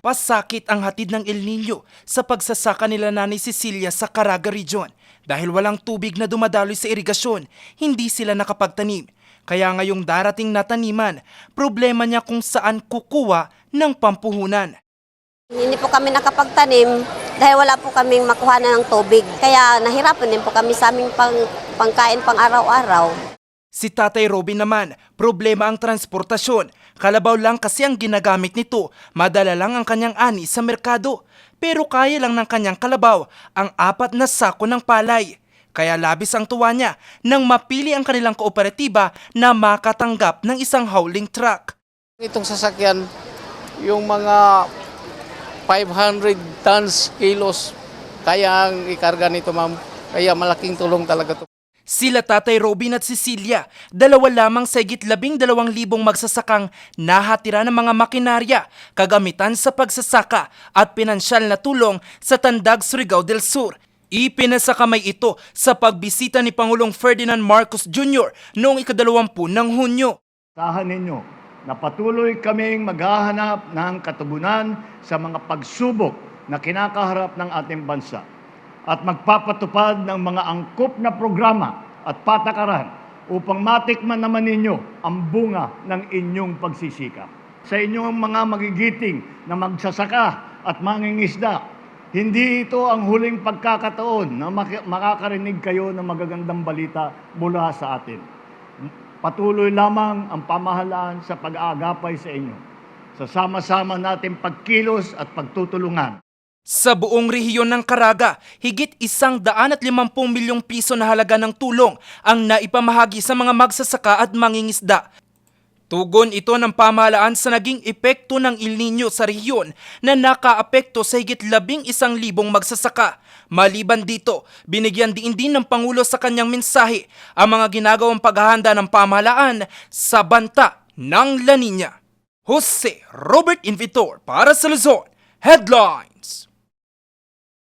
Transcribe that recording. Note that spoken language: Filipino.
Pasakit ang hatid ng El Nino sa pagsasaka nila Nanay Cecilia sa Caraga Region. Dahil walang tubig na dumadaloy sa irigasyon, hindi sila nakapagtanim. Kaya ngayong darating na taniman, problema niya kung saan kukuha ng pampuhunan. Hindi po kami nakapagtanim dahil wala po kaming makuha ng tubig. Kaya nahirapan din po kami sa aming pang, pangkain pang araw-araw. Si Tatay Robin naman, problema ang transportasyon. Kalabaw lang kasi ang ginagamit nito, madala lang ang kanyang ani sa merkado. Pero kaya lang ng kanyang kalabaw ang apat na sako ng palay. Kaya labis ang tuwa niya nang mapili ang kanilang kooperatiba na makatanggap ng isang hauling truck. Itong sasakyan, yung mga 500 tons, kilos, kaya ang ikarga nito ma'am. Kaya malaking tulong talaga to. Sila Tatay Robin at Cecilia, dalawa lamang sa higit labing dalawang libong magsasakang nahatira ng mga makinarya, kagamitan sa pagsasaka at pinansyal na tulong sa Tandag, Surigao del Sur. Ipinasakamay ito sa pagbisita ni Pangulong Ferdinand Marcos Jr. noong ikadalawampu ng Hunyo. Tahan ninyo na patuloy kaming maghahanap ng katugunan sa mga pagsubok na kinakaharap ng ating bansa at magpapatupad ng mga angkop na programa at patakaran upang matikman naman ninyo ang bunga ng inyong pagsisikap. Sa inyong mga magigiting na magsasaka at mangingisda, hindi ito ang huling pagkakataon na makakarinig kayo ng magagandang balita mula sa atin. Patuloy lamang ang pamahalaan sa pag-aagapay sa inyo. Sa sama-sama natin pagkilos at pagtutulungan. Sa buong rehiyon ng Caraga, higit isang daan at limampung milyong piso na halaga ng tulong ang naipamahagi sa mga magsasaka at mangingisda. Tugon ito ng pamahalaan sa naging epekto ng El Nino sa rehiyon na nakaapekto sa higit labing isang libong magsasaka. Maliban dito, binigyan din din ng Pangulo sa kanyang mensahe ang mga ginagawang paghahanda ng pamahalaan sa banta ng La Nina. Jose Robert Invitor para sa Luzon, Headlines!